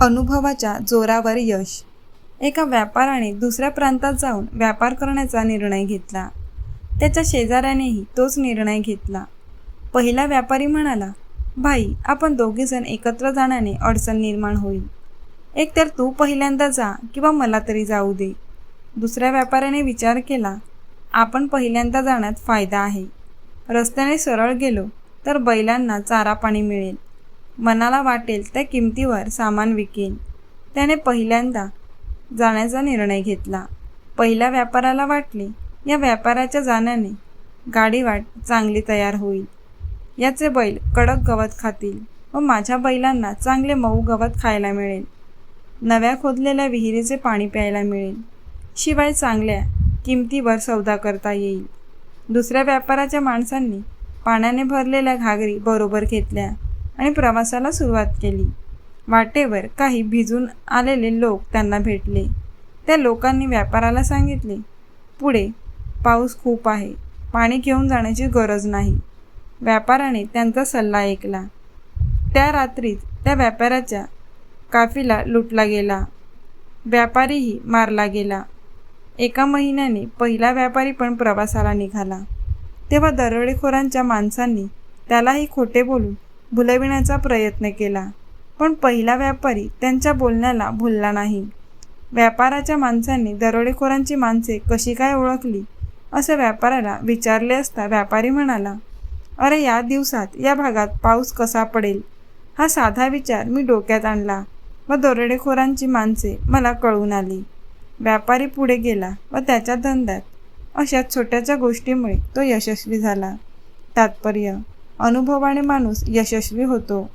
अनुभवाच्या जोरावर यश. एका व्यापाराने दुसऱ्या प्रांतात जाऊन व्यापार करण्याचा निर्णय घेतला. त्याच्या शेजाऱ्यानेही तोच निर्णय घेतला. पहिला व्यापारी म्हणाला भाई आपण दोघेजण एकत्र जाण्याने अडचण निर्माण होईल. एकतर तू पहिल्यांदा जा किंवा मला तरी जाऊ दे. दुसऱ्या व्यापाऱ्याने विचार केला आपण पहिल्यांदा जाण्यात फायदा आहे. रस्त्याने सरळ गेलो तर बैलांना चारा पाणी मिळेल. मनाला वाटेल त्या किमतीवर सामान विकेन. त्याने पहिल्यांदा जाण्याचा निर्णय घेतला. पहिल्या व्यापाराला वाटले या व्यापाराच्या जाण्याने गाडीवाट चांगली तयार होईल. याचे बैल कडक गवत खातील व माझ्या बैलांना चांगले मऊ गवत खायला मिळेल. नव्या खोदलेल्या विहिरीचे पाणी प्यायला मिळेल. शिवाय चांगल्या किमतीवर सौदा करता येईल. दुसऱ्या व्यापाराच्या माणसांनी पाण्याने भरलेल्या घागरी बरोबर घेतल्या. आणि प्रवासाला सुरुवात केली. वाटेवर काही भिजून आलेले लोक त्यांना भेटले. त्या लोकांनी व्यापाराला सांगितले पुढे पाऊस खूप आहे. पाणी घेऊन जाण्याची गरज नाही. व्यापाराने त्यांचा सल्ला ऐकला. त्या रात्रीत त्या व्यापाऱ्याच्या काफीला लुटला गेला. व्यापारीही मारला गेला. एका महिन्याने पहिला व्यापारी पण प्रवासाला निघाला. तेव्हा दरोडेखोरांच्या माणसांनी त्यालाही खोटे बोलून भुलविण्याचा प्रयत्न केला. पण पहिला व्यापारी त्यांच्या बोलण्याला भुलला नाही. व्यापाराच्या माणसांनी दरोडेखोरांची माणसे कशी काय ओळखली? असं व्यापाऱ्याला विचारले असता व्यापारी म्हणाला अरे या दिवसात या भागात पाऊस कसा पडेल? हा साधा विचार मी डोक्यात आणला व दरोडेखोरांची माणसे मला कळून आली. व्यापारी पुढे गेला व त्याच्या धंद्यात अशा छोट्याच्या गोष्टीमुळे तो यशस्वी झाला. तात्पर्य अनुभवाने माणूस यशस्वी होतो.